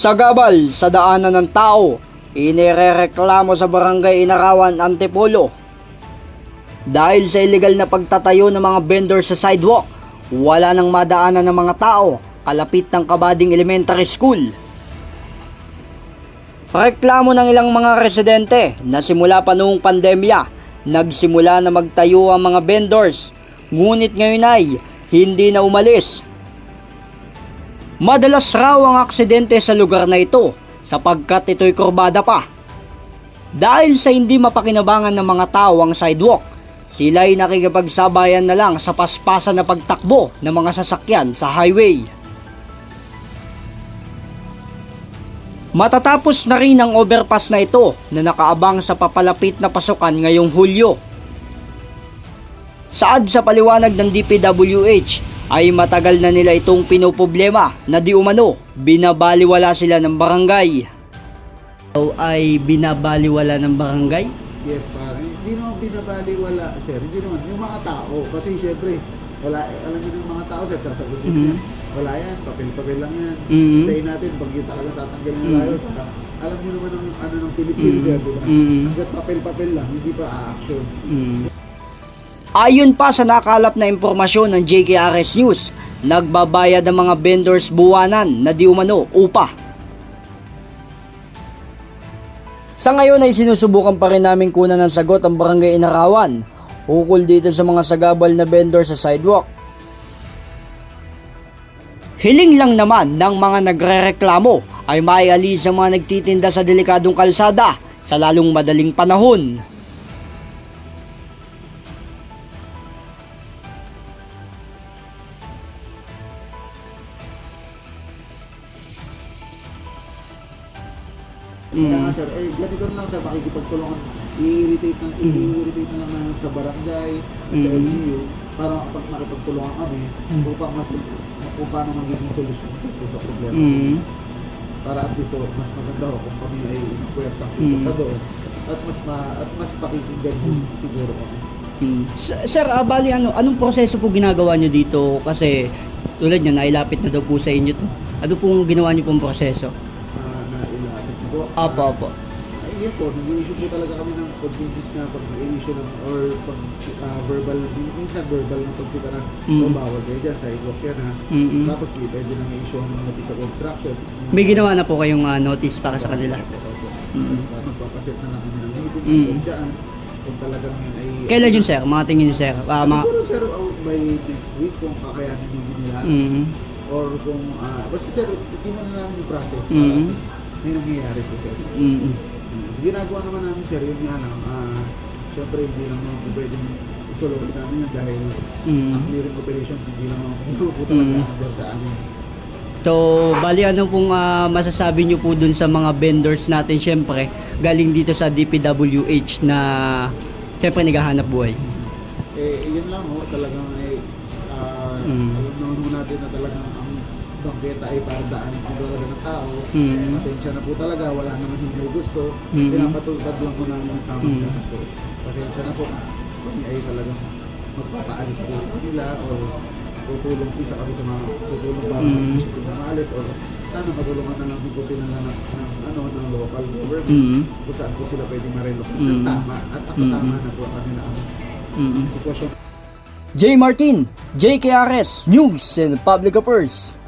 Sa gabal, sa daanan ng tao, inirereklamo sa barangay Inarawan, Antipolo. Dahil sa illegal na pagtatayo ng mga vendor sa sidewalk, wala nang madaanan ng mga tao kalapit ng Kabading Elementary School. Reklamo ng ilang mga residente na simula pa noong pandemya, nagsimula na magtayo ang mga vendors, ngunit ngayon ay hindi na umalis Madalas raw ang aksidente sa lugar na ito sapagkat ito'y kurbada pa. Dahil sa hindi mapakinabangan ng mga tao ang sidewalk, sila'y nakikipagsabayan na lang sa paspasan na pagtakbo ng mga sasakyan sa highway. Matatapos na rin ang overpass na ito na nakaabang sa papalapit na pasukan ngayong Hulyo. Saad sa paliwanag ng DPWH ay matagal na nila itong pinoproblema na di umano binabaliwala sila ng barangay. ay binabaliwala ng barangay? Yes, pare. Hindi naman binabaliwala, sir. Hindi naman. Yung mga tao. Kasi syempre, wala, alam niyo yung mga tao, sir, sasagutin Mhm. yan. Wala yan, papel-papel lang yan. Mhm. Hintayin natin pag yun talaga tatanggal Mhm. yun. Saka, alam niyo naman ang ano ng Pilipinas, Mhm. sir, di ba? Mhm. Hanggat papel-papel lang, hindi pa a-action. Ayon pa sa nakalap na impormasyon ng JKRS News, nagbabayad ang mga vendors buwanan na di umano upa. Sa ngayon ay sinusubukan pa rin namin kunan ng sagot ang barangay Inarawan ukol dito sa mga sagabal na vendor sa sidewalk. Hiling lang naman ng mga nagrereklamo ay maialis ang mga nagtitinda sa delikadong kalsada sa lalong madaling panahon. Kaya nga, sir, eh, ganito lang, sir, makikipagtulungan. I-irritate na, i-irritate na lang namin sa barangay, at sa Mhm. LGU, para kapag nakipagtulungan kami, upang mas, kung paano magiging solusyon dito sa problema. para at least mas maganda ho kung kami ay isang ang pupunta Mm. doon at mas ma, at mas pakikinggan po siguro kami. Hmm. Sir, ah, bali ano, anong proseso po ginagawa nyo dito? Kasi tulad nyo, nailapit na daw po sa inyo to. Ano pong ginawa nyo pong proseso? Uh, na ilapit na po. Apo, apo. Ay, yun po, nag-i-issue po talaga kami ng convenience na pag-i-issue ng or pag ah, verbal, minsan verbal ng pagsita na Mm. oh, bawal kayo dyan, sidewalk yan ha. Mm-mm. Tapos may pwede nang i-issue ng notice of obstruction. May ginawa na po kayong ah, notice para sa kanila. Mm. At magpapaset na lang kami ng meeting Mm. mm. dyan kung talagang yun ay Kailan yun, sir? Mga tingin nyo, sir? Ah, mga... Siguro sir, out by next week kung kakayanin yung nila. Mm. Or kung, ah, basta sir, simulan na namin yung process para Mhm. at least may nangyayari po sir. Mm. Mm. Ginagawa naman namin sir, yun nga lang, ah, syempre hindi lang naman po pwedeng isuluhin namin yun dahil Mm. ang clearing operations hindi lang hindi naman po talaga Mhm. under sa amin. So, bali ano pong ah, masasabi nyo po dun sa mga vendors natin, syempre, galing dito sa DPWH na syempre naghahanap buhay. Eh, yun lang ho, talagang eh, ah, Mm. alam naman natin na talagang ang bangketa ay para daan po talaga ng tao. Mm. Pasensya na po talaga, wala naman yung may gusto. Mm. Pinapatulad lang po namin ang tamang Mm. mm. So, pasensya na po. Kami ay talagang magpapaalis po sa kanila o tutulong po sa kami sa mga tutulong para Mm. mm. sa maalis o sana matulungan na lang po sila ng, ng, ano, ng local government Mm. kung saan po sila pwede ma-relocate Mm. ng tama at ako Mm. tama na po ang kanilang Mm. sitwasyon. J. Martin, JKRS, News and Public Affairs.